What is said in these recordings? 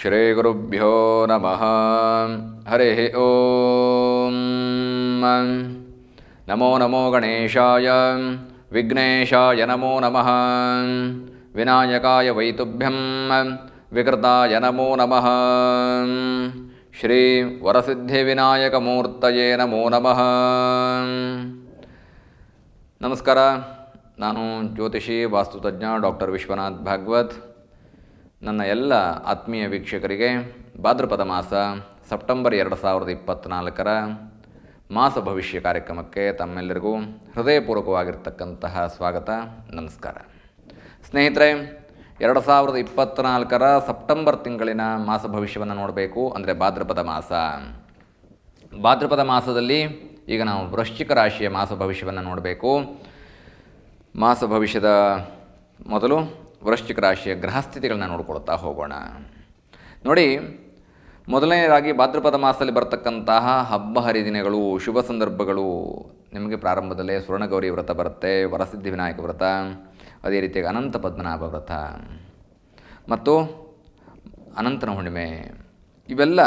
ಶ್ರೀಗುರುಭ್ಯೋ ನಮಃ ಹರಿ ಓಂ ನಮೋ ನಮೋ ಗಣೇಶಾಯ ವಿಘ್ನೇಶಾಯ ನಮೋ ನಮಃ ವಿನಾಯಕಾಯ ವೈತುಭ್ಯಂ ವಿಕೃತಾಯ ನಮೋ ನಮಃ ಶ್ರೀ ವರಸಿದ್ಧಿವಿನಾಯಕಮೂರ್ತಯೇ ನಮೋ ನಮಃ ನಮಸ್ಕಾರ ನಾನು ಜ್ಯೋತಿಷಿ, ವಾಸ್ತುತಜ್ಞ ಡಾಕ್ಟರ್ ವಿಶ್ವನಾಥ್ ಭಾಗವತ್. ನನ್ನ ಎಲ್ಲ ಆತ್ಮೀಯ ವೀಕ್ಷಕರಿಗೆ ಭಾದ್ರಪದ ಮಾಸ ಸೆಪ್ಟೆಂಬರ್ ಎರಡು ಸಾವಿರದ ಇಪ್ಪತ್ತ್ನಾಲ್ಕರ ಮಾಸ ಭವಿಷ್ಯ ಕಾರ್ಯಕ್ರಮಕ್ಕೆ ತಮ್ಮೆಲ್ಲರಿಗೂ ಹೃದಯಪೂರ್ವಕವಾಗಿರ್ತಕ್ಕಂತಹ ಸ್ವಾಗತ, ನಮಸ್ಕಾರ. ಸ್ನೇಹಿತರೆ, ಎರಡು ಸಾವಿರದ ಇಪ್ಪತ್ತ್ನಾಲ್ಕರ ಸೆಪ್ಟೆಂಬರ್ ತಿಂಗಳಿನ ಮಾಸ ಭವಿಷ್ಯವನ್ನು ನೋಡಬೇಕು ಅಂದರೆ ಭಾದ್ರಪದ ಮಾಸ. ಭಾದ್ರಪದ ಮಾಸದಲ್ಲಿ ಈಗ ನಾವು ವೃಶ್ಚಿಕ ರಾಶಿಯ ಮಾಸ ಭವಿಷ್ಯವನ್ನು ನೋಡಬೇಕು. ಮಾಸ ಭವಿಷ್ಯದ ಮೊದಲು ವೃಶ್ಚಿಕ ರಾಶಿಯ ಗ್ರಹಸ್ಥಿತಿಗಳನ್ನ ನೋಡ್ಕೊಳ್ತಾ ಹೋಗೋಣ. ನೋಡಿ ಮೊದಲನೇದಾಗಿ ಭಾದ್ರಪದ ಮಾಸದಲ್ಲಿ ಬರ್ತಕ್ಕಂತಹ ಹಬ್ಬ ಹರಿದಿನಗಳು, ಶುಭ ಸಂದರ್ಭಗಳು ನಿಮಗೆ ಪ್ರಾರಂಭದಲ್ಲೇ ಸ್ವರ್ಣಗೌರಿ ವ್ರತ ಬರುತ್ತೆ, ವರಸಿದ್ಧಿ ವಿನಾಯಕ ವ್ರತ, ಅದೇ ರೀತಿಯಾಗಿ ಅನಂತ ಪದ್ಮನಾಭ ವ್ರತ. ಮತ್ತು ಅನಂತನ ಹುಣ್ಣಿಮೆ, ಇವೆಲ್ಲ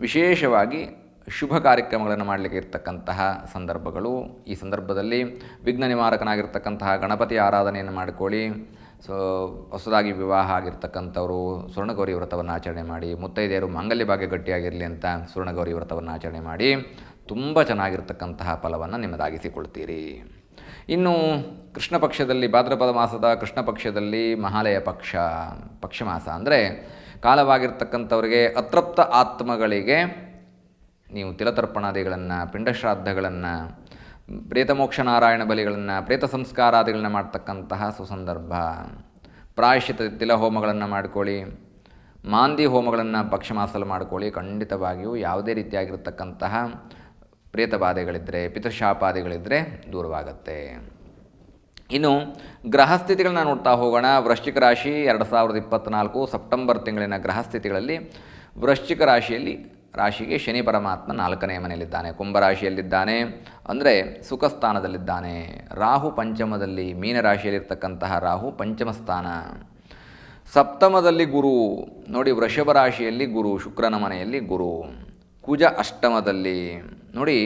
ವಿಶೇಷವಾಗಿ ಶುಭ ಕಾರ್ಯಕ್ರಮಗಳನ್ನು ಮಾಡಲಿಕ್ಕೆ ಇರ್ತಕ್ಕಂತಹ ಸಂದರ್ಭಗಳು. ಈ ಸಂದರ್ಭದಲ್ಲಿ ವಿಘ್ನ ನಿವಾರಕನಾಗಿರ್ತಕ್ಕಂತಹ ಗಣಪತಿ ಆರಾಧನೆಯನ್ನು ಮಾಡಿಕೊಳ್ಳಿ. ಸೊ ಹೊಸದಾಗಿ ವಿವಾಹ ಆಗಿರ್ತಕ್ಕಂಥವರು ಸ್ವರ್ಣಗೌರಿ ವ್ರತವನ್ನು ಆಚರಣೆ ಮಾಡಿ, ಮುತ್ತೈದೆಯರು ಮಾಂಗಲ್ಯ ಭಾಗ್ಯ ಗಟ್ಟಿಯಾಗಿರಲಿ ಅಂತ ಸ್ವರ್ಣಗೌರಿ ವ್ರತವನ್ನು ಆಚರಣೆ ಮಾಡಿ ತುಂಬ ಚೆನ್ನಾಗಿರ್ತಕ್ಕಂತಹ ಫಲವನ್ನು ನಿಮ್ಮದಾಗಿಸಿಕೊಳ್ತೀರಿ. ಇನ್ನು ಕೃಷ್ಣ ಪಕ್ಷದಲ್ಲಿ ಭಾದ್ರಪದ ಮಾಸದ ಕೃಷ್ಣ ಪಕ್ಷದಲ್ಲಿ ಮಹಾಲಯ ಪಕ್ಷ ಪಕ್ಷಮಾಸ ಅಂದರೆ ಕಾಲವಾಗಿರ್ತಕ್ಕಂಥವರಿಗೆ ಅತೃಪ್ತ ಆತ್ಮಗಳಿಗೆ ನೀವು ತಿಲತರ್ಪಣಾದಿಗಳನ್ನು, ಪಿಂಡಶ್ರಾದ್ದಗಳನ್ನು ಪ್ರೇತಮೋಕ್ಷ ನಾರಾಯಣ ಬಲಿಗಳನ್ನು, ಪ್ರೇತ ಸಂಸ್ಕಾರಾದಿಗಳನ್ನ ಮಾಡ್ತಕ್ಕಂತಹ ಸುಸಂದರ್ಭ. ಪ್ರಾಯಶ್ಚಿತ ತಿಲಹೋಮಗಳನ್ನು ಮಾಡ್ಕೊಳ್ಳಿ, ಮಾಂದಿ ಹೋಮಗಳನ್ನು ಪಕ್ಷಮಾಸಲು ಮಾಡ್ಕೊಳ್ಳಿ. ಖಂಡಿತವಾಗಿಯೂ ಯಾವುದೇ ರೀತಿಯಾಗಿರ್ತಕ್ಕಂತಹ ಪ್ರೇತಬಾಧೆಗಳಿದ್ದರೆ ಪಿತೃಶಾಪಾದಿಗಳಿದ್ದರೆ ದೂರವಾಗುತ್ತೆ. ಇನ್ನು ಗ್ರಹಸ್ಥಿತಿಗಳನ್ನ ನೋಡ್ತಾ ಹೋಗೋಣ. ವೃಶ್ಚಿಕ ರಾಶಿ ಎರಡು ಸಾವಿರದ ಇಪ್ಪತ್ತ್ನಾಲ್ಕು ಸೆಪ್ಟೆಂಬರ್ ತಿಂಗಳಿನ ಗ್ರಹಸ್ಥಿತಿಗಳಲ್ಲಿ ವೃಶ್ಚಿಕ ರಾಶಿಯಲ್ಲಿ ರಾಶಿಗೆ ಶನಿ ಪರಮಾತ್ಮ ನಾಲ್ಕನೇ ಮನೆಯಲ್ಲಿದ್ದಾನೆ ಕುಂಭರಾಶಿಯಲ್ಲಿದ್ದಾನೆ ಅಂದರೆ ಸುಖ ಸ್ಥಾನದಲ್ಲಿದ್ದಾನೆ ರಾಹು ಪಂಚಮದಲ್ಲಿ ಮೀನರಾಶಿಯಲ್ಲಿರ್ತಕ್ಕಂತಹ ರಾಹು ಪಂಚಮ ಸ್ಥಾನ. ಸಪ್ತಮದಲ್ಲಿ ಗುರು, ನೋಡಿ ವೃಷಭ ರಾಶಿಯಲ್ಲಿ ಗುರು, ಶುಕ್ರನ ಮನೆಯಲ್ಲಿ ಗುರು. ಕುಜ ಅಷ್ಟಮದಲ್ಲಿ, ನೋಡಿ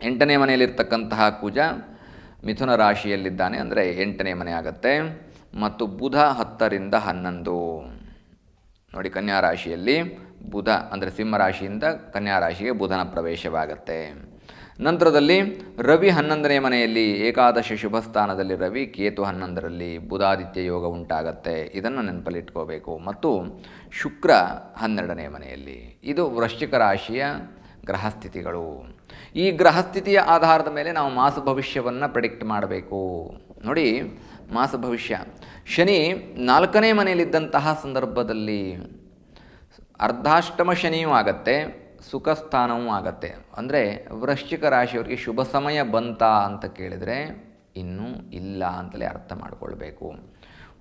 ಎಂಟನೇ ಮನೆಯಲ್ಲಿರ್ತಕ್ಕಂತಹ ಕುಜ ಮಿಥುನ ರಾಶಿಯಲ್ಲಿದ್ದಾನೆ, ಅಂದರೆ ಎಂಟನೇ ಮನೆ ಆಗುತ್ತೆ. ಮತ್ತು ಬುಧ ಹತ್ತರಿಂದ ಹನ್ನೊಂದು, ನೋಡಿ ಕನ್ಯಾ ರಾಶಿಯಲ್ಲಿ. ಬುಧ ಅಂದರೆ ಸಿಂಹರಾಶಿಯಿಂದ ಕನ್ಯಾ ರಾಶಿಗೆ ಬುಧನ ಪ್ರವೇಶವಾಗುತ್ತೆ. ನಂತರದಲ್ಲಿ ರವಿ ಹನ್ನೊಂದನೇ ಮನೆಯಲ್ಲಿ ಏಕಾದಶ ಶುಭ ಸ್ಥಾನದಲ್ಲಿ ರವಿ ಕೇತು ಹನ್ನೊಂದರಲ್ಲಿ ಬುಧಾದಿತ್ಯ ಯೋಗ ಉಂಟಾಗತ್ತೆ. ಇದನ್ನು ನೆನಪಲ್ಲಿಟ್ಕೋಬೇಕು. ಮತ್ತು ಶುಕ್ರ ಹನ್ನೆರಡನೇ ಮನೆಯಲ್ಲಿ ಇದು ವೃಶ್ಚಿಕ ರಾಶಿಯ ಗ್ರಹಸ್ಥಿತಿಗಳು. ಈ ಗ್ರಹಸ್ಥಿತಿಯ ಆಧಾರದ ಮೇಲೆ ನಾವು ಮಾಸ ಭವಿಷ್ಯವನ್ನು ಪ್ರೆಡಿಕ್ಟ್ ಮಾಡಬೇಕು. ನೋಡಿ, ಮಾಸ ಭವಿಷ್ಯ. ಶನಿ ನಾಲ್ಕನೇ ಮನೆಯಲ್ಲಿದ್ದಂತಹ ಸಂದರ್ಭದಲ್ಲಿ ಅರ್ಧಾಷ್ಟಮ ಶನಿಯೂ ಆಗತ್ತೆ ಸುಖ ಸ್ಥಾನವೂ ಆಗತ್ತೆ. ಅಂದರೆ ವೃಶ್ಚಿಕ ರಾಶಿಯವರಿಗೆ ಶುಭ ಸಮಯ ಬಂತ ಅಂತ ಕೇಳಿದರೆ ಇನ್ನೂ ಇಲ್ಲ ಅಂತಲೇ ಅರ್ಥ ಮಾಡಿಕೊಳ್ಬೇಕು.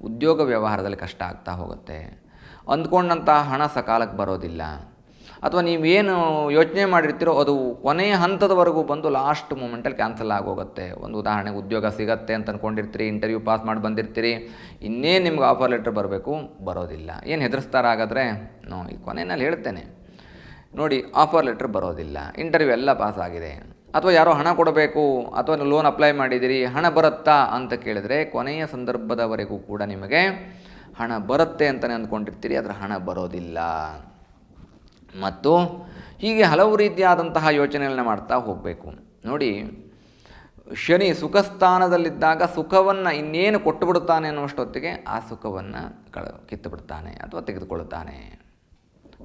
ಉದ್ಯೋಗ ವ್ಯವಹಾರದಲ್ಲಿ ಕಷ್ಟ ಆಗ್ತಾ ಹೋಗುತ್ತೆ. ಅಂದ್ಕೊಂಡಂತಹ ಹಣ ಸಕಾಲಕ್ಕೆ ಬರೋದಿಲ್ಲ. ಅಥವಾ ನೀವೇನು ಯೋಚನೆ ಮಾಡಿರ್ತೀರೋ ಅದು ಕೊನೆಯ ಹಂತದವರೆಗೂ ಬಂದು ಲಾಸ್ಟ್ ಮೂಮೆಂಟಲ್ಲಿ ಕ್ಯಾನ್ಸಲ್ ಆಗೋಗುತ್ತೆ. ಒಂದು ಉದಾಹರಣೆಗೆ ಉದ್ಯೋಗ ಸಿಗತ್ತೆ ಅಂತ ಅಂದ್ಕೊಂಡಿರ್ತೀರಿ ಇಂಟರ್ವ್ಯೂ ಪಾಸ್ ಮಾಡಿ ಬಂದಿರ್ತೀರಿ ಇನ್ನೇನು ನಿಮ್ಗೆ ಆಫರ್ ಲೆಟ್ರ್ ಬರಬೇಕು, ಬರೋದಿಲ್ಲ. ಏನು ಹೆದರ್ಸ್ತಾರಾಗಾದರೆ, ನೋ, ಈ ಕೊನೆಯಲ್ಲಿ ಹೇಳ್ತೇನೆ. ನೋಡಿ ಆಫರ್ ಲೆಟ್ರ್ ಬರೋದಿಲ್ಲ. ಇಂಟರ್ವ್ಯೂ ಎಲ್ಲ ಪಾಸ್ ಆಗಿದೆ. ಅಥವಾ ಯಾರೋ ಹಣ ಕೊಡಬೇಕು, ಅಥವಾ ಲೋನ್ ಅಪ್ಲೈ ಮಾಡಿದ್ದೀರಿ, ಹಣ ಬರುತ್ತಾ ಅಂತ ಕೇಳಿದರೆ ಕೊನೆಯ ಸಂದರ್ಭದವರೆಗೂ ಕೂಡ ನಿಮಗೆ ಹಣ ಬರುತ್ತೆ ಅಂತಲೇ ಅಂದ್ಕೊಂಡಿರ್ತೀರಿ ಅದರ ಹಣ ಬರೋದಿಲ್ಲ. ಮತ್ತು ಹೀಗೆ ಹಲವು ರೀತಿಯಾದಂತಹ ಯೋಚನೆಗಳನ್ನ ಮಾಡ್ತಾ ಹೋಗಬೇಕು. ನೋಡಿ, ಶನಿ ಸುಖಸ್ಥಾನದಲ್ಲಿದ್ದಾಗ ಸುಖವನ್ನು ಇನ್ನೇನು ಕೊಟ್ಟು ಬಿಡುತ್ತಾನೆ ಅನ್ನುವಷ್ಟೊತ್ತಿಗೆ ಆ ಸುಖವನ್ನು ಕಳ ಕಿತ್ತು ಬಿಡ್ತಾನೆ ಅಥವಾ ತೆಗೆದುಕೊಳ್ಳುತ್ತಾನೆ.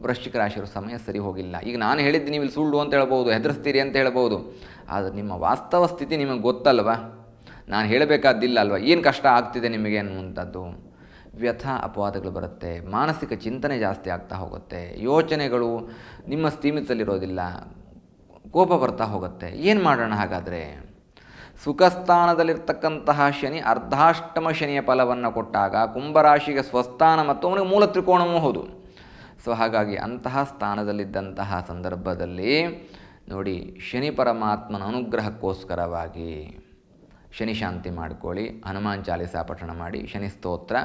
ವೃಶ್ಚಿಕ ರಾಶಿಯವರು ಸಮಯ ಸರಿ ಹೋಗಿಲ್ಲ. ಈಗ ನಾನು ಹೇಳಿದ್ದು ನೀವು ಇಲ್ಲಿ ಸುಳ್ಳು ಅಂತ ಹೇಳ್ಬೋದು, ಹೆದರಿಸ್ತೀರಿ ಅಂತ ಹೇಳ್ಬೋದು. ಆದರೆ ನಿಮ್ಮ ವಾಸ್ತವ ಸ್ಥಿತಿ ನಿಮಗೆ ಗೊತ್ತಲ್ವ? ನಾನು ಹೇಳಬೇಕಾದ್ದಿಲ್ಲ ಅಲ್ವಾ? ಏನು ಕಷ್ಟ ಆಗ್ತಿದೆ ನಿಮಗೆ ಅನ್ನುವಂಥದ್ದು? ವ್ಯಥ ಅಪವಾದಗಳು ಬರುತ್ತೆ, ಮಾನಸಿಕ ಚಿಂತನೆ ಜಾಸ್ತಿ ಆಗ್ತಾ ಹೋಗುತ್ತೆ, ಯೋಚನೆಗಳು ನಿಮ್ಮ ಸ್ಥೀಮಿತದಲ್ಲಿರೋದಿಲ್ಲ, ಕೋಪ ಬರ್ತಾ ಹೋಗುತ್ತೆ. ಏನು ಮಾಡೋಣ ಹಾಗಾದರೆ? ಸುಖಸ್ಥಾನದಲ್ಲಿರ್ತಕ್ಕಂತಹ ಶನಿ ಅರ್ಧಾಷ್ಟಮ ಶನಿಯ ಫಲವನ್ನು ಕೊಟ್ಟಾಗ ಕುಂಭರಾಶಿಗೆ ಸ್ವಸ್ಥಾನ ಮತ್ತು ಅವನಿಗೆ ಮೂಲ ತ್ರಿಕೋಣವೂ ಹೌದು. ಸೊ ಹಾಗಾಗಿ ಅಂತಹ ಸ್ಥಾನದಲ್ಲಿದ್ದಂತಹ ಸಂದರ್ಭದಲ್ಲಿ ನೋಡಿ ಶನಿ ಪರಮಾತ್ಮನ ಅನುಗ್ರಹಕ್ಕೋಸ್ಕರವಾಗಿ ಶನಿ ಶಾಂತಿ ಮಾಡ್ಕೊಳ್ಳಿ, ಹನುಮಾನ್ ಚಾಲಿಸ ಪಠಣ ಮಾಡಿ, ಶನಿ ಸ್ತೋತ್ರ,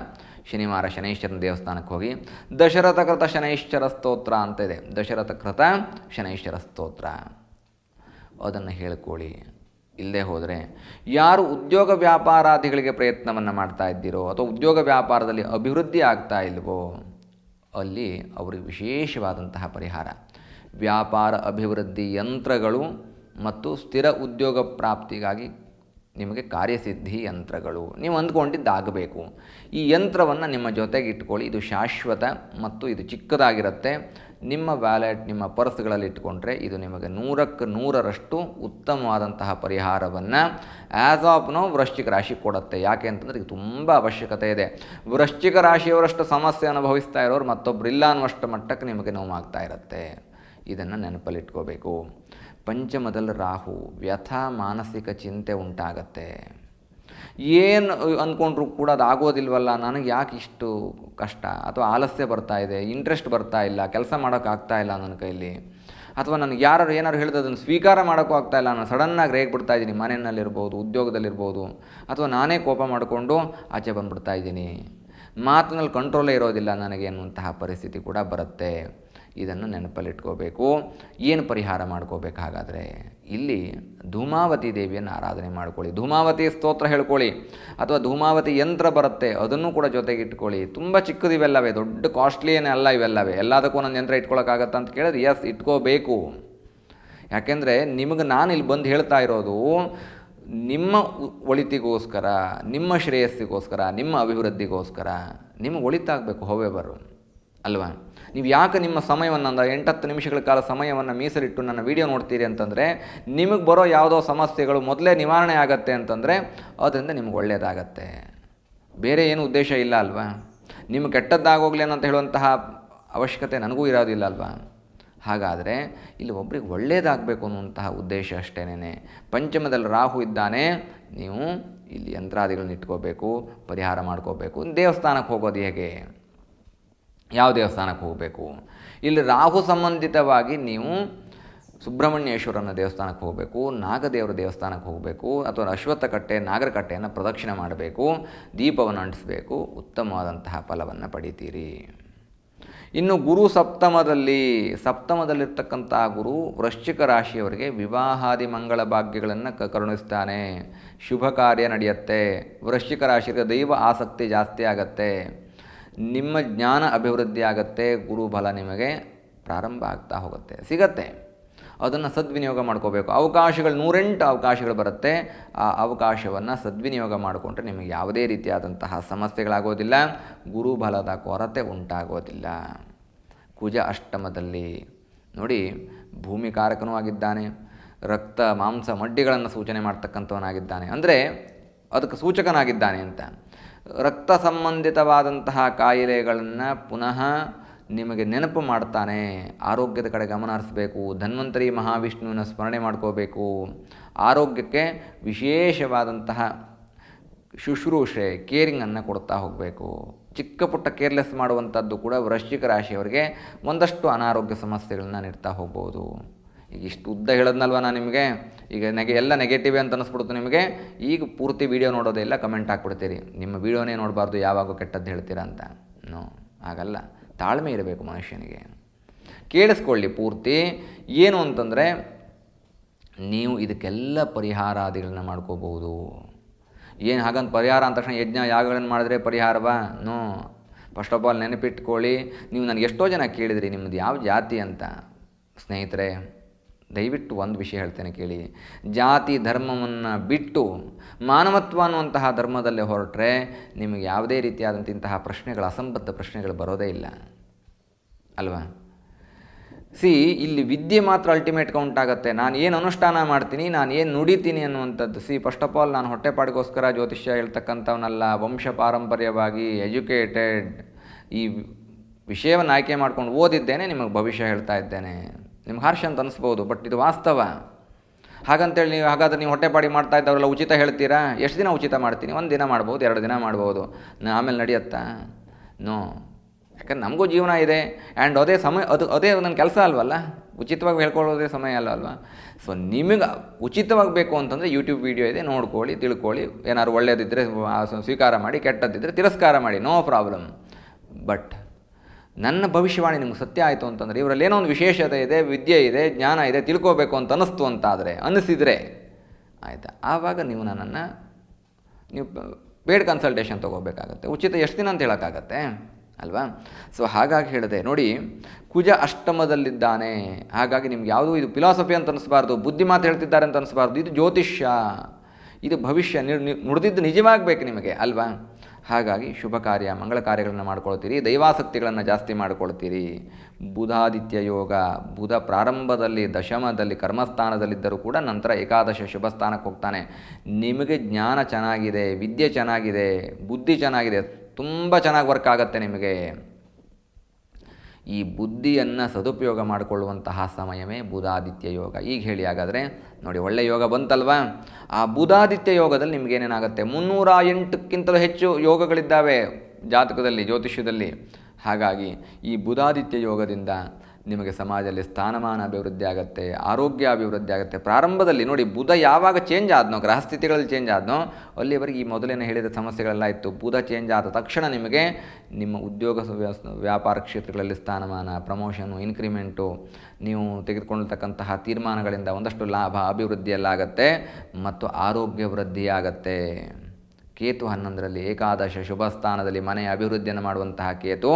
ಶನಿವಾರ ಶನೈಶ್ವರನ ದೇವಸ್ಥಾನಕ್ಕೆ ಹೋಗಿ, ದಶರಥ ಕೃತ ಶನೈಶ್ವರ ಸ್ತೋತ್ರ ಅಂತ ಇದೆ. ದಶರಥ ಕೃತ ಶನೈಶ್ವರ ಸ್ತೋತ್ರ. ಅದನ್ನು ಹೇಳ್ಕೊಳ್ಳಿ. ಇಲ್ಲದೆ ಹೋದರೆ, ಯಾರು ಉದ್ಯೋಗ ವ್ಯಾಪಾರಾದಿಗಳಿಗೆ ಪ್ರಯತ್ನವನ್ನು ಮಾಡ್ತಾ ಇದ್ದೀರೋ ಅಥವಾ ಉದ್ಯೋಗ ವ್ಯಾಪಾರದಲ್ಲಿ ಅಭಿವೃದ್ಧಿ ಆಗ್ತಾ ಇಲ್ವೋ, ಅಲ್ಲಿ ಅವರಿಗೆ ವಿಶೇಷವಾದಂತಹ ಪರಿಹಾರ. ವ್ಯಾಪಾರ ಅಭಿವೃದ್ಧಿ ಯಂತ್ರಗಳು ಮತ್ತು ಸ್ಥಿರ ಉದ್ಯೋಗ ಪ್ರಾಪ್ತಿಗಾಗಿ ನಿಮಗೆ ಕಾರ್ಯಸಿದ್ಧಿ ಯಂತ್ರಗಳು. ನೀವು ಅಂದ್ಕೊಂಡಿದ್ದಾಗಬೇಕು. ಈ ಯಂತ್ರವನ್ನು ನಿಮ್ಮ ಜೊತೆಗೆ ಇಟ್ಕೊಳ್ಳಿ. ಇದು ಶಾಶ್ವತ ಮತ್ತು ಇದು ಚಿಕ್ಕದಾಗಿರುತ್ತೆ. ನಿಮ್ಮ ವ್ಯಾಲೆಟ್, ನಿಮ್ಮ ಪರ್ಸ್ಗಳಲ್ಲಿ ಇಟ್ಕೊಂಡ್ರೆ ಇದು ನಿಮಗೆ ನೂರಕ್ಕೆ ನೂರರಷ್ಟು ಉತ್ತಮವಾದಂತಹ ಪರಿಹಾರವನ್ನು ಆ್ಯಸ್ ಆಫ್ ನೋ ವೃಶ್ಚಿಕ ರಾಶಿ ಕೊಡುತ್ತೆ. ಯಾಕೆ ಅಂತಂದರೆ ಇದು ತುಂಬ ಅವಶ್ಯಕತೆ ಇದೆ. ವೃಶ್ಚಿಕ ರಾಶಿಯವರಷ್ಟು ಸಮಸ್ಯೆ ಅನುಭವಿಸ್ತಾ ಇರೋರು ಮತ್ತೊಬ್ಬರು ಇಲ್ಲ ಅನ್ನುವಷ್ಟು ಮಟ್ಟಕ್ಕೆ ನಿಮಗೆ ನೋವಾಗ್ತಾ ಇರುತ್ತೆ. ಇದನ್ನು ನೆನಪಲ್ಲಿಟ್ಕೋಬೇಕು ಪಂಚಮದಲ್ಲಿ ರಾಹು ವ್ಯಥ ಮಾನಸಿಕ ಚಿಂತೆ ಉಂಟಾಗತ್ತೆ. ಏನು ಅಂದ್ಕೊಂಡ್ರು ಕೂಡ ಅದು ಆಗೋದಿಲ್ವಲ್ಲ, ನನಗೆ ಯಾಕೆ ಇಷ್ಟು ಕಷ್ಟ? ಅಥವಾ ಆಲಸ್ಯ ಬರ್ತಾ ಇದೆ ಇಂಟ್ರೆಸ್ಟ್ ಬರ್ತಾ ಇಲ್ಲ, ಕೆಲಸ ಮಾಡೋಕ್ಕಾಗ್ತಾ ಇಲ್ಲ ನನ್ನ ಕೈಲಿ. ಅಥವಾ ನನಗೆ ಯಾರು ಏನಾರು ಹೇಳಿದ್ರೆ ಅದನ್ನು ಸ್ವೀಕಾರ ಮಾಡೋಕ್ಕೂ ಆಗ್ತಾ ಇಲ್ಲ, ನಾನು ಸಡನ್ನಾಗಿ ರೇಗ್ ಬಿಡ್ತಾ ಇದ್ದೀನಿ, ಮನೆಯಲ್ಲಿರ್ಬೋದು, ಉದ್ಯೋಗದಲ್ಲಿರ್ಬೋದು, ಅಥವಾ ನಾನೇ ಕೋಪ ಮಾಡಿಕೊಂಡು ಆಚೆ ಬಂದುಬಿಡ್ತಾ ಇದ್ದೀನಿ. ಮಾತಿನಲ್ಲಿ ಕಂಟ್ರೋಲೇ ಇರೋದಿಲ್ಲ ನನಗೆ ಅನ್ನುವಂತಹ ಪರಿಸ್ಥಿತಿ ಕೂಡ ಬರುತ್ತೆ. ಇದನ್ನು ನೆನಪಲ್ಲಿಟ್ಕೋಬೇಕು. ಏನು ಪರಿಹಾರ ಮಾಡ್ಕೋಬೇಕಾಗಾದರೆ, ಇಲ್ಲಿ ಧೂಮಾವತಿ ದೇವಿಯನ್ನು ಆರಾಧನೆ ಮಾಡ್ಕೊಳ್ಳಿ. ಧೂಮಾವತಿ ಸ್ತೋತ್ರ ಹೇಳ್ಕೊಳ್ಳಿ. ಅಥವಾ ಧೂಮಾವತಿ ಯಂತ್ರ ಬರುತ್ತೆ, ಅದನ್ನು ಕೂಡ ಜೊತೆಗೆ ಇಟ್ಕೊಳ್ಳಿ. ತುಂಬ ಚಿಕ್ಕದು ಇವೆಲ್ಲವೇ, ದೊಡ್ಡ ಕಾಸ್ಟ್ಲಿ ಅಲ್ಲ ಇವೆಲ್ಲವೇ. ಎಲ್ಲದಕ್ಕೂ ಒಂದೊಂದು ಯಂತ್ರ ಇಟ್ಕೊಳ್ಳೋಕ್ಕಾಗತ್ತಾ ಅಂತ ಕೇಳಿದ್ರೆ ಎಸ್ ಇಟ್ಕೋಬೇಕು. ಯಾಕೆಂದರೆ, ನಿಮಗೆ ನಾನು ಇಲ್ಲಿ ಬಂದು ಹೇಳ್ತಾ ಇರೋದು, ನಿಮ್ಮ ಒಳಿತಿಗೋಸ್ಕರ, ನಿಮ್ಮ ಶ್ರೇಯಸ್ಸಿಗೋಸ್ಕರ, ನಿಮ್ಮ ಅಭಿವೃದ್ಧಿಗೋಸ್ಕರ, ನಿಮಗೆ ಒಳಿತಾಗಬೇಕು ಹೋವೆಬರು ಅಲ್ವಾ? ನೀವು ಯಾಕೆ ನಿಮ್ಮ ಸಮಯವನ್ನು ಅಂದರೆ ಎಂಟತ್ತು ನಿಮಿಷಗಳ ಕಾಲ ಸಮಯವನ್ನು ಮೀಸಲಿಟ್ಟು ನನ್ನ ವಿಡಿಯೋ ನೋಡ್ತೀರಿ ಅಂತಂದರೆ ನಿಮಗೆ ಬರೋ ಯಾವುದೋ ಸಮಸ್ಯೆಗಳು ಮೊದಲೇ ನಿವಾರಣೆ ಆಗತ್ತೆ ಅಂತಂದರೆ ಅದರಿಂದ ನಿಮ್ಗೆ ಒಳ್ಳೆಯದಾಗತ್ತೆ ಬೇರೆ ಏನು ಉದ್ದೇಶ ಇಲ್ಲ ಅಲ್ವಾ? ನಿಮ್ಗೆ ಕೆಟ್ಟದ್ದಾಗೋಗ್ಲಿ ಅಂತ ಹೇಳುವಂತಹ ಅವಶ್ಯಕತೆ ನನಗೂ ಇರೋದಿಲ್ಲ ಅಲ್ವಾ? ಹಾಗಾದರೆ ಇಲ್ಲಿ ಒಬ್ರಿಗೆ ಒಳ್ಳೆಯದಾಗಬೇಕು ಅನ್ನುವಂತಹ ಉದ್ದೇಶ ಅಷ್ಟೇನೇ ಪಂಚಮದಲ್ಲಿ ರಾಹು ಇದ್ದಾನೆ, ನೀವು ಇಲ್ಲಿ ಯಂತ್ರಾದಿಗಳನ್ನ ಇಟ್ಕೋಬೇಕು, ಪರಿಹಾರ ಮಾಡ್ಕೋಬೇಕು. ದೇವಸ್ಥಾನಕ್ಕೆ ಹೋಗೋದು ಹೇಗೆ? ಯಾವ ದೇವಸ್ಥಾನಕ್ಕೆ ಹೋಗಬೇಕು? ಇಲ್ಲಿ ರಾಹು ಸಂಬಂಧಿತವಾಗಿ ನೀವು ಸುಬ್ರಹ್ಮಣ್ಯೇಶ್ವರನ ದೇವಸ್ಥಾನಕ್ಕೆ ಹೋಗಬೇಕು, ನಾಗದೇವರ ದೇವಸ್ಥಾನಕ್ಕೆ ಹೋಗಬೇಕು, ಅಥವಾ ಅಶ್ವತ್ಥ ಕಟ್ಟೆ ನಾಗರಕಟ್ಟೆಯನ್ನು ಪ್ರದಕ್ಷಿಣೆ ಮಾಡಬೇಕು, ದೀಪವನ್ನು ಅಂಟಿಸಬೇಕು, ಉತ್ತಮವಾದಂತಹ ಫಲವನ್ನು ಪಡಿತೀರಿ. ಇನ್ನು ಗುರು ಸಪ್ತಮದಲ್ಲಿ, ಸಪ್ತಮದಲ್ಲಿರ್ತಕ್ಕಂಥ ಗುರು ವೃಶ್ಚಿಕ ರಾಶಿಯವರಿಗೆ ವಿವಾಹಾದಿ ಮಂಗಳ ಭಾಗ್ಯಗಳನ್ನು ಕ, ಕರುಣಿಸ್ತಾನೆ. ಶುಭ ಕಾರ್ಯ ನಡೆಯುತ್ತೆ. ವೃಶ್ಚಿಕ ರಾಶಿಗೆ ದೈವ ಆಸಕ್ತಿ ಜಾಸ್ತಿ ಆಗತ್ತೆ. ನಿಮ್ಮ ಜ್ಞಾನ ಅಭಿವೃದ್ಧಿ ಆಗುತ್ತೆ ಗುರು ಬಲ ನಿಮಗೆ ಪ್ರಾರಂಭ ಆಗ್ತಾ ಹೋಗುತ್ತೆ, ಸಿಗತ್ತೆ. ಅದನ್ನು ಸದ್ವಿನಿಯೋಗ ಮಾಡ್ಕೋಬೇಕು. ಅವಕಾಶಗಳು, ನೂರೆಂಟು ಅವಕಾಶಗಳು ಬರುತ್ತೆ. ಆ ಅವಕಾಶವನ್ನು ಸದ್ವಿನಿಯೋಗ ಮಾಡಿಕೊಂಡ್ರೆ ನಿಮಗೆ ಯಾವುದೇ ರೀತಿಯಾದಂತಹ ಸಮಸ್ಯೆಗಳಾಗೋದಿಲ್ಲ. ಗುರುಬಲದ ಕೊರತೆ ಉಂಟಾಗೋದಿಲ್ಲ. ಕುಜ ಅಷ್ಟಮದಲ್ಲಿ ನೋಡಿ, ಭೂಮಿ ಕಾರಕನೂ ಆಗಿದ್ದಾನೆ. ರಕ್ತ, ಮಾಂಸ, ಮಡ್ಡಿಗಳನ್ನು ಸೂಚನೆ ಮಾಡ್ತಕ್ಕಂಥವನಾಗಿದ್ದಾನೆ. ಅಂದರೆ ಅದಕ್ಕೆ ಸೂಚಕನಾಗಿದ್ದಾನೆ ಅಂತ. ರಕ್ತ ಸಂಬಂಧಿತವಾದಂತಹ ಕಾಯಿಲೆಗಳನ್ನು ಪುನಃ ನಿಮಗೆ ನೆನಪು ಮಾಡ್ತಾನೆ. ಆರೋಗ್ಯದ ಕಡೆ ಗಮನ ಹರಿಸಬೇಕು. ಧನ್ವಂತರಿ ಮಹಾವಿಷ್ಣುವಿನ ಸ್ಮರಣೆ ಮಾಡ್ಕೋಬೇಕು. ಆರೋಗ್ಯಕ್ಕೆ ವಿಶೇಷವಾದಂತಹ ಶುಶ್ರೂಷೆ ಕೇರಿಂಗನ್ನು ಕೊಡ್ತಾ ಹೋಗಬೇಕು. ಚಿಕ್ಕ ಪುಟ್ಟ ಕೇರ್ಲೆಸ್ ಮಾಡುವಂಥದ್ದು ಕೂಡ ವೃಶ್ಚಿಕ ರಾಶಿಯವರಿಗೆ ಒಂದಷ್ಟು ಅನಾರೋಗ್ಯ ಸಮಸ್ಯೆಗಳನ್ನ ನೀಡ್ತಾ ಹೋಗ್ಬೋದು. ಈಗ ಇಷ್ಟು ಉದ್ದ ಹೇಳೋದ್ನಲ್ವ ನಾನು ನಿಮಗೆ? ಈಗ ನೆಗೆ, ಎಲ್ಲ ನೆಗೆಟಿವ್ ಅಂತ ಅನಿಸ್ಬಿಡ್ತು ನಿಮಗೆ. ಈಗ ಪೂರ್ತಿ ವೀಡಿಯೋ ನೋಡೋದೇ ಇಲ್ಲ ಕಮೆಂಟ್ ಹಾಕ್ಬಿಡ್ತೀರಿ. ನಿಮ್ಮ ವೀಡಿಯೋನೇ ನೋಡಬಾರ್ದು, ಯಾವಾಗ ಕೆಟ್ಟದ್ದು ಹೇಳ್ತೀರಾ ಅಂತ. ನೋ ಆಗಲ್ಲ ತಾಳ್ಮೆ ಇರಬೇಕು ಮನುಷ್ಯನಿಗೆ. ಕೇಳಿಸ್ಕೊಳ್ಳಿ ಪೂರ್ತಿ. ಏನು ಅಂತಂದರೆ, ನೀವು ಇದಕ್ಕೆಲ್ಲ ಪರಿಹಾರಾದಿಗಳನ್ನ ಮಾಡ್ಕೋಬಹುದು. ಏನು ಹಾಗಂತ ಪರಿಹಾರ ಅಂದ ತಕ್ಷಣ ಯಜ್ಞ ಯಾಗಗಳನ್ನು ಮಾಡಿದ್ರೆ ಪರಿಹಾರವಾ ನೋ. ಫಸ್ಟ್ ಆಫ್ ಆಲ್ ನೆನಪಿಟ್ಕೊಳ್ಳಿ. ನೀವು ನನಗೆ ಎಷ್ಟೋ ಜನ ಕೇಳಿದ್ರಿ ನಿಮ್ಮದು ಯಾವ ಜಾತಿ ಅಂತ. ಸ್ನೇಹಿತರೆ ದಯವಿಟ್ಟು ಒಂದು ವಿಷಯ ಹೇಳ್ತೇನೆ ಕೇಳಿ. ಜಾತಿ ಧರ್ಮವನ್ನು ಬಿಟ್ಟು ಮಾನವತ್ವ ಅನ್ನುವಂತಹ ಧರ್ಮದಲ್ಲಿ ಹೊರಟ್ರೆ ನಿಮಗೆ ಯಾವುದೇ ರೀತಿಯಾದಂಥ ಇಂತಹ ಪ್ರಶ್ನೆಗಳು, ಅಸಂಬದ್ಧ ಪ್ರಶ್ನೆಗಳು ಬರೋದೇ ಇಲ್ಲ. ಅಲ್ವಾ? ಸಿ, ಇಲ್ಲಿ ವಿದ್ಯೆ ಮಾತ್ರ ಅಲ್ಟಿಮೇಟ್ ಕೌಂಟ್ ಆಗುತ್ತೆ. ನಾನು ಏನು ಅನುಷ್ಠಾನ ಮಾಡ್ತೀನಿ, ನಾನು ಏನು ನುಡಿತೀನಿ ಅನ್ನುವಂಥದ್ದು. ಸಿ ಫಸ್ಟ್ ಆಫ್ ಆಲ್ ನಾನು ಹೊಟ್ಟೆಪಾಡಿಗೋಸ್ಕರ ಜ್ಯೋತಿಷ್ಯ ಹೇಳ್ತಕ್ಕಂಥವನ್ನಲ್ಲ ವಂಶ ಪಾರಂಪರ್ಯವಾಗಿ ಎಜುಕೇಟೆಡ್ ಈ ವಿಷಯವನ್ನು ಆಯ್ಕೆ ಮಾಡ್ಕೊಂಡು ಓದಿದ್ದೇನೆ, ನಿಮಗೆ ಭವಿಷ್ಯ ಹೇಳ್ತಾ ಇದ್ದೇನೆ. ನಿಮ್ಗೆ ಹರ್ಷ ಅಂತ ಅನಿಸ್ಬೋದು ಬಟ್ ಇದು ವಾಸ್ತವ. ಹಾಗಂತೇಳಿ ನೀವು ಹಾಗಾದ್ರೆ ನೀವು ಹೊಟ್ಟೆಪಾಡಿ ಮಾಡ್ತಾ ಇದ್ದವರೆಲ್ಲ ಉಚಿತ ಹೇಳ್ತೀರಾ? ಎಷ್ಟು ದಿನ ಉಚಿತ ಮಾಡ್ತೀನಿ? ಒಂದು ದಿನ ಮಾಡ್ಬೋದು, ಎರಡು ದಿನ ಮಾಡ್ಬೋದು. ಆಮೇಲೆ ನಡೆಯುತ್ತಾ? ನೋ ಯಾಕಂದ್ರೆ ನಮಗೂ ಜೀವನ ಇದೆ ಆ್ಯಂಡ್ ಅದೇ ಸಮಯ, ಅದು ಅದೇ ನನ್ನ ಕೆಲಸ ಅಲ್ವಲ್ಲ? ಉಚಿತವಾಗಿ ಹೇಳ್ಕೊಳ್ಳೋದೇ ಸಮಯ ಅಲ್ಲ ಅಲ್ವಾ? ಸೊ ನಿಮಗೆ ಉಚಿತವಾಗಿ ಬೇಕು ಅಂತಂದರೆ ಯೂಟ್ಯೂಬ್ ವೀಡಿಯೋ ಇದೆ, ನೋಡ್ಕೊಳ್ಳಿ, ತಿಳ್ಕೊಳ್ಳಿ. ಏನಾದ್ರು ಒಳ್ಳೆಯದಿದ್ದರೆ ಸ್ವೀಕಾರ ಮಾಡಿ ಕೆಟ್ಟದ್ದಿದ್ದರೆ ತಿರಸ್ಕಾರ ಮಾಡಿ ನೋ ಪ್ರಾಬ್ಲಮ್ ಬಟ್ ನನ್ನ ಭವಿಷ್ಯವಾಣಿ ನಿಮ್ಗೆ ಸತ್ಯ ಆಯಿತು ಅಂತಂದರೆ ಇವರಲ್ಲಿ ಏನೋ ಒಂದು ವಿಶೇಷತೆ ಇದೆ, ವಿದ್ಯೆ ಇದೆ, ಜ್ಞಾನ ಇದೆ, ತಿಳ್ಕೋಬೇಕು ಅಂತ ಅನ್ನಿಸ್ತು ಅಂತಾದರೆ, ಅನ್ನಿಸಿದರೆ ಆಯಿತಾ? ಆವಾಗ ನೀವು ನನ್ನನ್ನು, ನೀವು ಪೇಡ್ ಕನ್ಸಲ್ಟೇಷನ್ ತೊಗೋಬೇಕಾಗತ್ತೆ. ಉಚಿತ ಎಷ್ಟು ದಿನ ಅಂತ ಹೇಳೋಕ್ಕಾಗತ್ತೆ? ಅಲ್ವಾ? ಸೊ ಹಾಗಾಗಿ ಹೇಳಿದೆ, ನೋಡಿ, ಕುಜ ಅಷ್ಟಮದಲ್ಲಿದ್ದಾನೆ. ಹಾಗಾಗಿ ನಿಮ್ಗೆ ಯಾವುದು ಇದು ಫಿಲಾಸಫಿ ಅಂತ ಅನಿಸ್ಬಾರ್ದು ಬುದ್ಧಿ ಮಾತು ಹೇಳ್ತಿದ್ದಾರೆ ಅಂತ ಅನಿಸ್ಬಾರ್ದು ಇದು ಜ್ಯೋತಿಷ್ಯ. ಇದು ಭವಿಷ್ಯ ನುಡಿದಿದ್ದು ನಿಜವಾಗಬೇಕು ನಿಮಗೆ, ಅಲ್ವಾ? ಹಾಗಾಗಿ ಶುಭ ಕಾರ್ಯ, ಮಂಗಳ ಕಾರ್ಯಗಳನ್ನು ಮಾಡ್ಕೊಳ್ತೀರಿ. ದೈವಾಸಕ್ತಿಗಳನ್ನು ಜಾಸ್ತಿ ಮಾಡ್ಕೊಳ್ತೀರಿ. ಬುಧಾದಿತ್ಯ ಯೋಗ, ಬುಧ ಪ್ರಾರಂಭದಲ್ಲಿ, ದಶಮದಲ್ಲಿ, ಕರ್ಮಸ್ಥಾನದಲ್ಲಿದ್ದರೂ ಕೂಡ ನಂತರ ಏಕಾದಶ ಶುಭ ಸ್ಥಾನಕ್ಕೆ ಹೋಗ್ತಾನೆ. ನಿಮಗೆ ಜ್ಞಾನ ಚೆನ್ನಾಗಿದೆ, ವಿದ್ಯೆ ಚೆನ್ನಾಗಿದೆ, ಬುದ್ಧಿ ಚೆನ್ನಾಗಿದೆ, ತುಂಬ ಚೆನ್ನಾಗಿ ವರ್ಕ್ ಆಗುತ್ತೆ ನಿಮಗೆ. ಈ ಬುದ್ಧಿಯನ್ನು ಸದುಪಯೋಗ ಮಾಡಿಕೊಳ್ಳುವಂತಹ ಸಮಯವೇ ಬುಧಾದಿತ್ಯ ಯೋಗ. ಈಗ ಹೇಳಿ ಹಾಗಾದರೆ, ನೋಡಿ ಒಳ್ಳೆ ಯೋಗ ಬಂತಲ್ವಾ? ಆ ಬುಧಾದಿತ್ಯ ಯೋಗದಲ್ಲಿ ನಿಮಗೇನೇನಾಗುತ್ತೆ ಮುನ್ನೂರ ಎಂಟಕ್ಕಿಂತಲೂ ಹೆಚ್ಚು ಯೋಗಗಳಿದ್ದಾವೆ ಜಾತಕದಲ್ಲಿ, ಜ್ಯೋತಿಷ್ಯದಲ್ಲಿ. ಹಾಗಾಗಿ ಈ ಬುಧಾದಿತ್ಯ ಯೋಗದಿಂದ ನಿಮಗೆ ಸಮಾಜದಲ್ಲಿ ಸ್ಥಾನಮಾನ ಅಭಿವೃದ್ಧಿ ಆಗುತ್ತೆ, ಆರೋಗ್ಯ ಅಭಿವೃದ್ಧಿ ಆಗುತ್ತೆ. ಪ್ರಾರಂಭದಲ್ಲಿ ನೋಡಿ ಬುಧ ಯಾವಾಗ ಚೇಂಜ್ ಆದನೋ ಗ್ರಹಸ್ಥಿತಿಗಳಲ್ಲಿ ಚೇಂಜ್ ಆದನೋ, ಅಲ್ಲಿವರೆಗೆ ಈ ಮೊದಲಿನ ಹೇಳಿದ ಸಮಸ್ಯೆಗಳೆಲ್ಲ ಇತ್ತು. ಬುಧ ಚೇಂಜ್ ಆದ ತಕ್ಷಣ ನಿಮಗೆ ನಿಮ್ಮ ಉದ್ಯೋಗ ವ್ಯಾಪಾರ ಕ್ಷೇತ್ರಗಳಲ್ಲಿ ಸ್ಥಾನಮಾನ ಪ್ರಮೋಷನು ಇನ್ಕ್ರಿಮೆಂಟು ನೀವು ತೆಗೆದುಕೊಳ್ಳತಕ್ಕಂತಹ ತೀರ್ಮಾನಗಳಿಂದ ಒಂದಷ್ಟು ಲಾಭ, ಅಭಿವೃದ್ಧಿಯಲ್ಲಾಗತ್ತೆ ಮತ್ತು ಆರೋಗ್ಯ ವೃದ್ಧಿಯಾಗತ್ತೆ. ಕೇತು ಹನ್ನೊಂದರಲ್ಲಿ ಏಕಾದಶ ಶುಭ ಸ್ಥಾನದಲ್ಲಿ ಮನೆಯ ಅಭಿವೃದ್ಧಿಯನ್ನು ಮಾಡುವಂತಹ ಕೇತು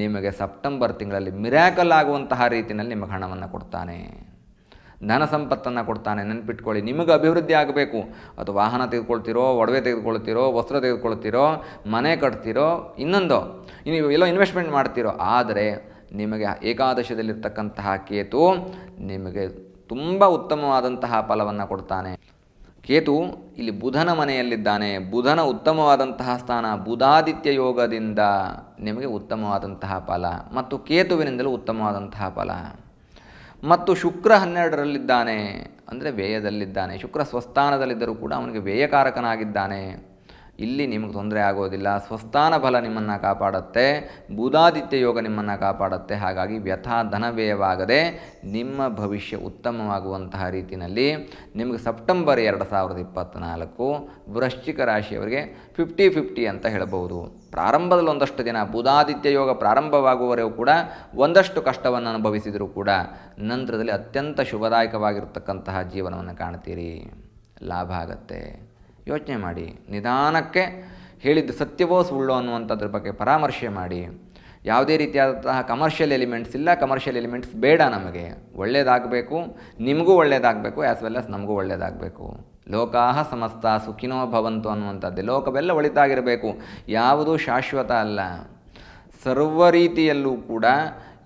ನಿಮಗೆ ಸೆಪ್ಟೆಂಬರ್ ತಿಂಗಳಲ್ಲಿ ಮಿರಾಕಲ್ ಆಗುವಂತಹ ರೀತಿಯಲ್ಲಿ ನಿಮಗೆ ಹಣವನ್ನು ಕೊಡ್ತಾನೆ. ಧನ ಸಂಪತ್ತನ್ನು ಕೊಡ್ತಾನೆ. ನೆನ್ಪಿಟ್ಕೊಳ್ಳಿ, ನಿಮಗೆ ಅಭಿವೃದ್ಧಿ ಆಗಬೇಕು. ಅದು ವಾಹನ ತೆಗೆದುಕೊಳ್ತಿರೋ, ಒಡವೆ ತೆಗೆದುಕೊಳ್ತಿರೋ, ವಸ್ತ್ರ ತೆಗೆದುಕೊಳ್ತಿರೋ, ಮನೆ ಕಟ್ತಿರೋ, ಇನ್ನೊಂದು ನೀವು ಎಲ್ಲೋ ಇನ್ವೆಸ್ಟ್ಮೆಂಟ್ ಮಾಡ್ತಿರೋ, ಆದರೆ ನಿಮಗೆ ಏಕಾದಶದಲ್ಲಿರ್ತಕ್ಕಂತಹ ಕೇತು ನಿಮಗೆ ತುಂಬ ಉತ್ತಮವಾದಂತಹ ಫಲವನ್ನು ಕೊಡ್ತಾನೆ. ಕೇತು ಇಲ್ಲಿ ಬುಧನ ಮನೆಯಲ್ಲಿದ್ದಾನೆ. ಬುಧನ ಉತ್ತಮವಾದಂತಹ ಸ್ಥಾನ ಬುಧಾದಿತ್ಯ ಯೋಗದಿಂದ ನಿಮಗೆ ಉತ್ತಮವಾದಂತಹ ಫಲ ಮತ್ತು ಕೇತುವಿನಿಂದಲೂ ಉತ್ತಮವಾದಂತಹ ಫಲ. ಮತ್ತು ಶುಕ್ರ ಹನ್ನೆರಡರಲ್ಲಿದ್ದಾನೆ. ಅಂದರೆ ವ್ಯಯದಲ್ಲಿದ್ದಾನೆ. ಶುಕ್ರ ಸ್ವಸ್ಥಾನದಲ್ಲಿದ್ದರೂ ಕೂಡ ಅವನಿಗೆ ವ್ಯಯಕಾರಕನಾಗಿದ್ದಾನೆ. ಇಲ್ಲಿ ನಿಮಗೆ ತೊಂದರೆ ಆಗೋದಿಲ್ಲ. ಸ್ವಸ್ಥಾನ ಫಲ ನಿಮ್ಮನ್ನು ಕಾಪಾಡುತ್ತೆ. ಬುಧಾದಿತ್ಯ ಯೋಗ ನಿಮ್ಮನ್ನು ಕಾಪಾಡುತ್ತೆ. ಹಾಗಾಗಿ ವ್ಯಥಾ ಧನವ್ಯಯವಾಗದೆ ನಿಮ್ಮ ಭವಿಷ್ಯ ಉತ್ತಮವಾಗುವಂತಹ ರೀತಿಯಲ್ಲಿ ನಿಮಗೆ ಸೆಪ್ಟೆಂಬರ್ ಎರಡು ಸಾವಿರದ ಇಪ್ಪತ್ತ್ನಾಲ್ಕು ವೃಶ್ಚಿಕ ರಾಶಿಯವರಿಗೆ ಫಿಫ್ಟಿ ಫಿಫ್ಟಿ ಅಂತ ಹೇಳಬಹುದು. ಪ್ರಾರಂಭದಲ್ಲಿ ಒಂದಷ್ಟು ದಿನ ಬುಧಾದಿತ್ಯ ಯೋಗ ಪ್ರಾರಂಭವಾಗುವವರೆಗೂ ಕೂಡ ಒಂದಷ್ಟು ಕಷ್ಟವನ್ನು ಅನುಭವಿಸಿದರೂ ಕೂಡ ನಂತರದಲ್ಲಿ ಅತ್ಯಂತ ಶುಭದಾಯಕವಾಗಿರ್ತಕ್ಕಂತಹ ಜೀವನವನ್ನು ಕಾಣ್ತೀರಿ. ಲಾಭ ಆಗತ್ತೆ. ಯೋಚನೆ ಮಾಡಿ, ನಿಧಾನಕ್ಕೆ ಹೇಳಿದ್ದು ಸತ್ಯವೋ ಸುಳ್ಳೋ ಅನ್ನುವಂಥದ್ರ ಬಗ್ಗೆ ಪರಾಮರ್ಶೆ ಮಾಡಿ. ಯಾವುದೇ ರೀತಿಯಾದಂತಹ ಕಮರ್ಷಿಯಲ್ ಎಲಿಮೆಂಟ್ಸ್ ಇಲ್ಲ ಕಮರ್ಷಿಯಲ್ ಎಲಿಮೆಂಟ್ಸ್ ಬೇಡ ನಮಗೆ. ಒಳ್ಳೆಯದಾಗಬೇಕು ನಿಮಗೂ ಒಳ್ಳೆಯದಾಗಬೇಕು ಆ್ಯಸ್ ವೆಲ್ ಆಸ್ ನಮಗೂ ಒಳ್ಳೆಯದಾಗಬೇಕು ಲೋಕಾಹ ಸಮಸ್ತ ಸುಖಿನೋ ಭವಂತು ಅನ್ನುವಂಥದ್ದೇ. ಲೋಕವೆಲ್ಲ ಒಳಿತಾಗಿರಬೇಕು. ಯಾವುದೂ ಶಾಶ್ವತ ಅಲ್ಲ. ಸರ್ವ ರೀತಿಯಲ್ಲೂ ಕೂಡ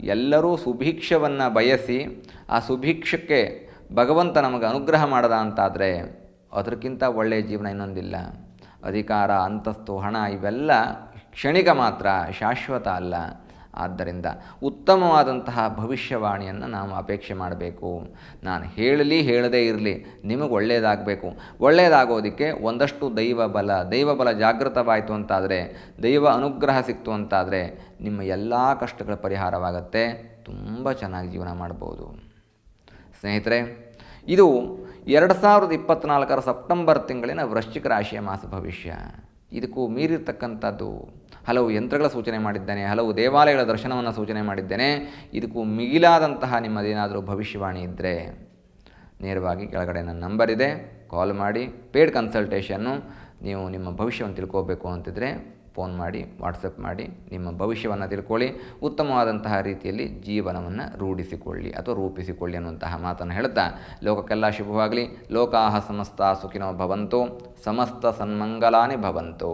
ಎಲ್ಲರೂ ಸುಭಿಕ್ಷವನ್ನು ಬಯಸಿ, ಆ ಸುಭಿಕ್ಷಕ್ಕೆ ಭಗವಂತ ನಮಗೆ ಅನುಗ್ರಹ ಮಾಡದ ಅಂತಾದರೆ ಅದಕ್ಕಿಂತ ಒಳ್ಳೆಯ ಜೀವನ ಇನ್ನೊಂದಿಲ್ಲ. ಅಧಿಕಾರ, ಅಂತಸ್ತು, ಹಣ ಇವೆಲ್ಲ ಕ್ಷಣಿಕ ಮಾತ್ರ, ಶಾಶ್ವತ ಅಲ್ಲ. ಆದ್ದರಿಂದ ಉತ್ತಮವಾದಂತಹ ಭವಿಷ್ಯವಾಣಿಯನ್ನು ನಾವು ಅಪೇಕ್ಷೆ ಮಾಡಬೇಕು. ನಾನು ಹೇಳಲಿ, ಹೇಳದೇ ಇರಲಿ, ನಿಮಗೆ ಒಳ್ಳೆಯದಾಗಬೇಕು ಒಳ್ಳೆಯದಾಗೋದಕ್ಕೆ ಒಂದಷ್ಟು ದೈವ ಬಲ ದೈವ ಬಲ ಜಾಗೃತವಾಯಿತು ಅಂತಾದರೆ, ದೈವ ಅನುಗ್ರಹ ಸಿಕ್ತು ಅಂತಾದರೆ, ನಿಮ್ಮ ಎಲ್ಲ ಕಷ್ಟಗಳ ಪರಿಹಾರವಾಗತ್ತೆ. ತುಂಬ ಚೆನ್ನಾಗಿ ಜೀವನ ಮಾಡ್ಬೋದು. ಸ್ನೇಹಿತರೆ, ಇದು ಎರಡು ಸಾವಿರದ ಇಪ್ಪತ್ತ್ನಾಲ್ಕರ ಸೆಪ್ಟೆಂಬರ್ ತಿಂಗಳಿನ ವೃಶ್ಚಿಕ ರಾಶಿಯ ಮಾಸ ಭವಿಷ್ಯ. ಇದಕ್ಕೂ ಮೀರಿರ್ತಕ್ಕಂಥದ್ದು. ಹಲವು ಯಂತ್ರಗಳ ಸೂಚನೆ ಮಾಡಿದ್ದೇನೆ, ಹಲವು ದೇವಾಲಯಗಳ ದರ್ಶನವನ್ನು ಸೂಚನೆ ಮಾಡಿದ್ದೇನೆ. ಇದಕ್ಕೂ ಮಿಗಿಲಾದಂತಹ ನಿಮ್ಮದೇನಾದರೂ ಭವಿಷ್ಯವಾಣಿ ಇದ್ದರೆ ನೇರವಾಗಿ ಕೆಳಗಡೆ ನನ್ನ ನಂಬರ್ ಇದೆ. ಕಾಲ್ ಮಾಡಿ ಪೇಡ್ ಕನ್ಸಲ್ಟೇಷನ್ನು ನೀವು ನಿಮ್ಮ ಭವಿಷ್ಯವನ್ನು ತಿಳ್ಕೋಬೇಕು ಅಂತಿದ್ರೆ ಫೋನ್ ಮಾಡಿ, ವಾಟ್ಸಪ್ ಮಾಡಿ, ನಿಮ್ಮ ಭವಿಷ್ಯವನ್ನು ತಿಳ್ಕೊಳ್ಳಿ, ಉತ್ತಮವಾದಂತಹ ರೀತಿಯಲ್ಲಿ ಜೀವನವನ್ನು ರೂಢಿಸಿಕೊಳ್ಳಿ ಅಥವಾ ರೂಪಿಸಿಕೊಳ್ಳಿ ಅನ್ನುವಂತಹ ಮಾತನ್ನು ಹೇಳ್ತಾ ಲೋಕಕ್ಕೆಲ್ಲ ಶುಭವಾಗಲಿ, ಲೋಕಾಹ ಸಮಸ್ತ ಸುಖಿನೋ ಭವಂತು, ಸಮಸ್ತ ಸನ್ಮಂಗಲಾನಿ ಭವಂತು.